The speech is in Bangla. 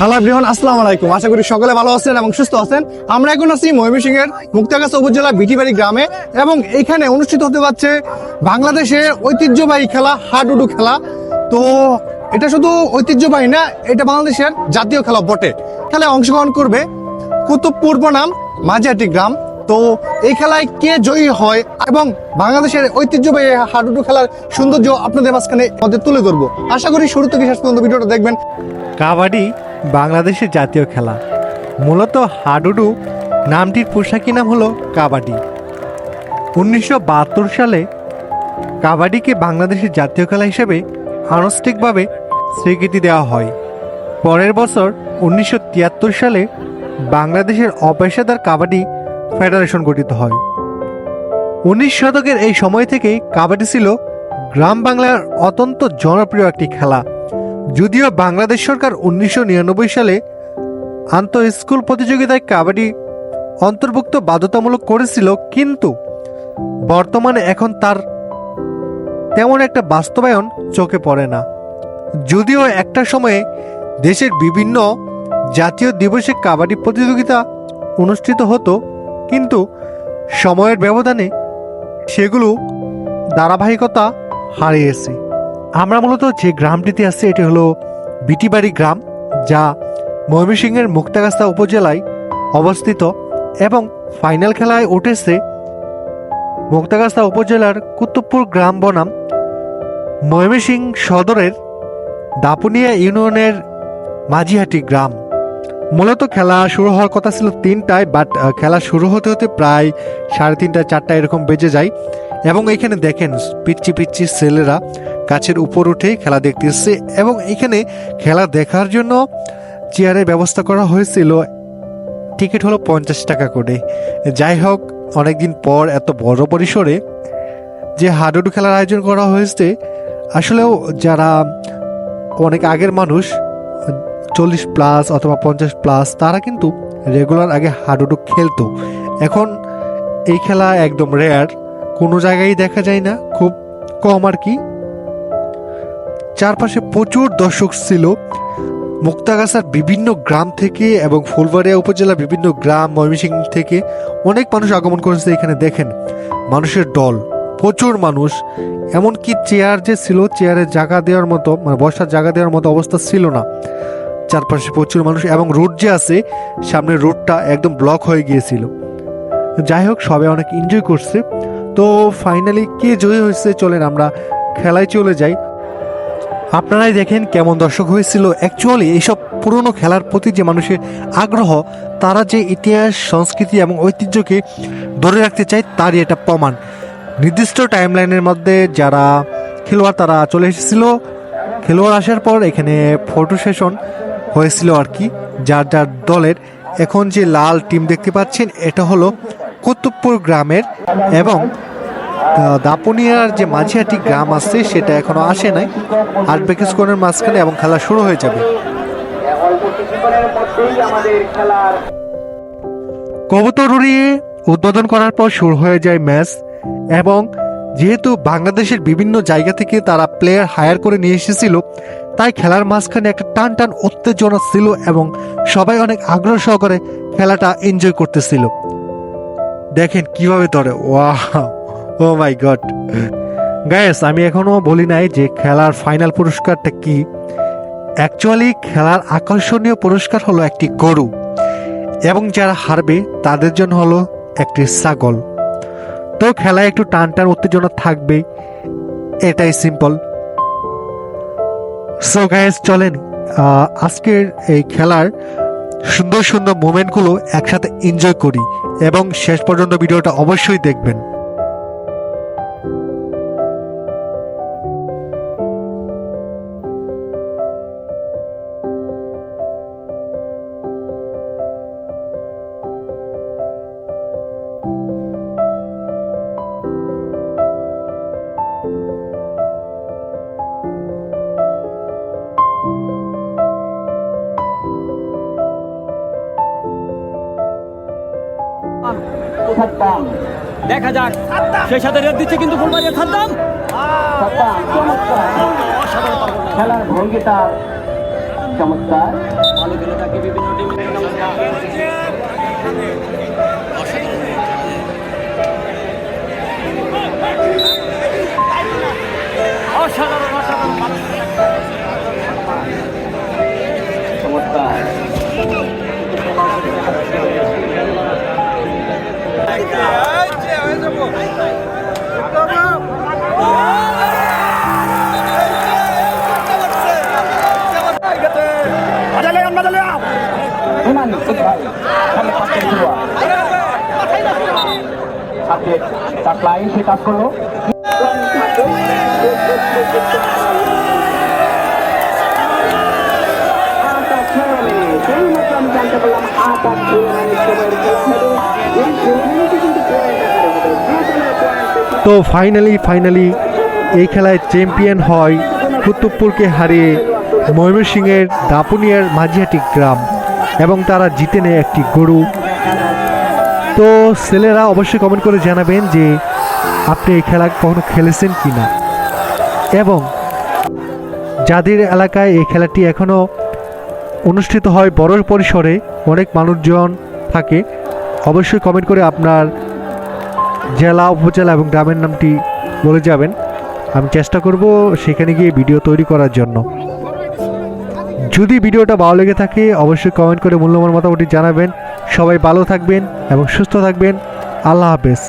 হ্যালো এভরিওয়ান, আসসালামু আলাইকুম। আশা করি সকলে ভালো আছেন এবং সুস্থ আছেন। আমরা এখন আছি ময়মনসিংহের মুক্তাগাছা উপজেলা বিটিবাড়ি গ্রামে এবং এখানে অনুষ্ঠিত হতে যাচ্ছে বাংলাদেশের ঐতিহ্যবাহী খেলা, হাডুডু খেলা। তো এটা শুধু ঐতিহ্যবাহী না, এটা বাংলাদেশের জাতীয় খেলা বটে। খেলায় অংশগ্রহণ করবে কুতুবপুর নাম মাঝিহাটি গ্রাম। তো এই খেলায় কে জয়ী হয় এবং বাংলাদেশের ঐতিহ্যবাহী হাডুডু খেলার সৌন্দর্য আপনাদের মাঝখানে আমাদের তুলে ধরবো। আশা করি শুরু থেকে শেষ পর্যন্ত ভিডিওটা দেখবেন। কাবাডি বাংলাদেশের জাতীয় খেলা। মূলত হাডুডু নামটির পোশাকি নাম হলো কাবাডি। উনিশশো বাহাত্তর সালে কাবাডিকে বাংলাদেশের জাতীয় খেলা হিসেবে আনুষ্ঠানিকভাবে স্বীকৃতি দেওয়া হয়। পরের বছর উনিশশো তিয়াত্তর সালে বাংলাদেশের অপেশাদার কাবাডি ফেডারেশন গঠিত হয়। উনিশ শতকের এই সময় থেকেই কাবাডি ছিল গ্রাম বাংলার অত্যন্ত জনপ্রিয় একটি খেলা। যদিও বাংলাদেশ সরকার উনিশশো নিরানব্বই সালে আন্তঃ স্কুল প্রতিযোগিতায় কাবাডি অন্তর্ভুক্ত বাধ্যতামূলক করেছিল, কিন্তু বর্তমানে এখন তার তেমন একটা বাস্তবায়ন চোখে পড়ে না। যদিও একটা সময়ে দেশের বিভিন্ন জাতীয় দিবসে কাবাডি প্রতিযোগিতা অনুষ্ঠিত হতো, কিন্তু সময়ের ব্যবধানে সেগুলো ধারাবাহিকতা হারিয়েছে। আমরা মূলত যে গ্রামটিতে আছি, এটি হলো বিটিবাড়ি গ্রাম, যা ময়মনসিংহের মুক্তাগাছা উপজেলায় অবস্থিত এবং ফাইনাল খেলায় উঠেছে মুক্তাগাছা উপজেলার কুতুবপুর গ্রাম বনাম ময়মনসিংহ সদরের দাপুনিয়া ইউনিয়নের মাঝিহাটি গ্রাম। মূলত খেলা শুরু হওয়ার কথা ছিল তিনটায় বাট খেলা শুরু হতে হতে প্রায় সাড়ে তিনটা চারটা এরকম বেজে যায়। এবং এখানে দেখেন পিচ্ছি পিচ্ছি ছেলেরা গাছের উপর উঠে খেলা দেখতে এবং এখানে খেলা দেখার জন্য চেয়ারের ব্যবস্থা করা হয়েছিল। টিকিট হলো পঞ্চাশ টাকা করে। যাই হোক, অনেকদিন পর এত বড় পরিসরে যে হাডুডু খেলার আয়োজন করা হয়েছে, আসলেও যারা অনেক আগের মানুষ, চল্লিশ প্লাস অথবা পঞ্চাশ প্লাস, তারা কিন্তু রেগুলার আগে হাডুডু খেলতো। এখন এই খেলা একদম রেয়ার কোনো জায়গায় দেখা যায় না, খুব কম আর কি। চারপাশে প্রচুর দর্শক ছিল। মুক্তাগাছার বিভিন্ন গ্রাম থেকে এবং ফুলবাড়িয়া উপজেলার বিভিন্ন গ্রাম, ময়মনসিংহ থেকে অনেক মানুষ আগমন করেছে এখানে দেখেন। মানুষের দল, প্রচুর মানুষ। এমনকি চেয়ার যে ছিল, চেয়ারে জায়গা দেওয়ার মতো মানে বসার জায়গা দেওয়ার মতো অবস্থা ছিল না। চারপাশে প্রচুর মানুষ এবং রোড যে আছে সামনের রোডটা একদম ব্লক হয়ে গিয়েছিল। যাই হোক, সবাই অনেক এনজয় করছে। তো ফাইনালি কে জয়ী হয়েছে চলেন আমরা খেলায় চলে যাই। আপনারাই দেখেন কেমন দর্শক হয়েছিল। অ্যাকচুয়ালি এইসব পুরনো খেলার প্রতি যে মানুষের আগ্রহ, তারা যে ইতিহাস, সংস্কৃতি এবং ঐতিহ্যকে ধরে রাখতে চায়, তারই এটা প্রমাণ। নির্দিষ্ট টাইমলাইনের মধ্যে যারা খেলোয়াড়, তারা চলে এসেছিল। খেলোয়াড় আসার পর এখানে ফটো সেশন হয়েছিল আর কি, যার যার দলের এখন যে লাল টিম দেখতে পাচ্ছেন, এটা হলো কুতুবপুর গ্রামের এবং দাপুনিয়ার যে মাঝিহাটি গ্রাম আছে, সেটা এখনও আসে নাই। আট বেকিসকনের মাঝখানে এবং খেলা শুরু হয়ে যাবে। কবুতর উড়িয়ে উদ্বোধন করার পর শুরু হয়ে যায় ম্যাচ। এবং যেহেতু বাংলাদেশের বিভিন্ন জায়গা থেকে তারা প্লেয়ার হায়ার করে নিয়ে এসেছিল, তাই খেলার মাঝখানে একটা টান টান উত্তেজনা ছিল এবং সবাই অনেক আগ্রহ সহকারে খেলাটা এনজয় করতেছিল। দেখেন কীভাবে ধরে ওয়াহ ও মাই গড গায়েস আমি এখনও বলি নাই যে খেলার ফাইনাল পুরস্কারটা কি। অ্যাকচুয়ালি খেলার আকর্ষণীয় পুরস্কার হলো একটি গরু। এবং যারা হারবে, তাদের জন্য হলো একটি ছাগল। তো খেলায় একটু টান টান উত্তেজনা থাকবেই এটাই সিম্পল সো গায়েস চলেন আজকের এই খেলার সুন্দর সুন্দর মোমেন্টগুলো একসাথে এনজয় করি। এবং শেষ পর্যন্ত ভিডিওটা অবশ্যই দেখবেন। দেখা যাক। সেই সাথে রেট দিচ্ছে কিন্তু ফুলবাড়ির সাদ্দাম খেলার ভঙ্গিটা চমৎকার। বিভিন্ন তার লাইন সে কাজ করল তো ফাইনালি ফাইনালি এই খেলায় চ্যাম্পিয়ন হয় কুতুবপুরকে হারিয়ে ময়মনসিংহের দাপুনিয়ার মাঝিহাটি গ্রাম এবং তারা জিতে নেয় একটি গরু। তো ছেলেরা অবশ্যই কমেন্ট করে জানাবেন যে আপনি এই খেলা কখনো খেলেছেন কি না এবং যাদের এলাকায় এই খেলাটি এখনও অনুষ্ঠিত হয় বড় পরিসরে অনেক মানুষজন থাকে, অবশ্যই কমেন্ট করে আপনার জেলা, উপজেলা এবং গ্রামের নামটি বলে যাবেন। আমি চেষ্টা করব সেখানে গিয়ে ভিডিও তৈরি করার জন্য। যদি ভিডিওটা ভালো লেগে থাকে, অবশ্যই কমেন্ট করে মূল্যবান মতামতটি জানাবেন। সবাই ভালো থাকবেন এবং সুস্থ থাকবেন। আল্লাহ হাফেজ।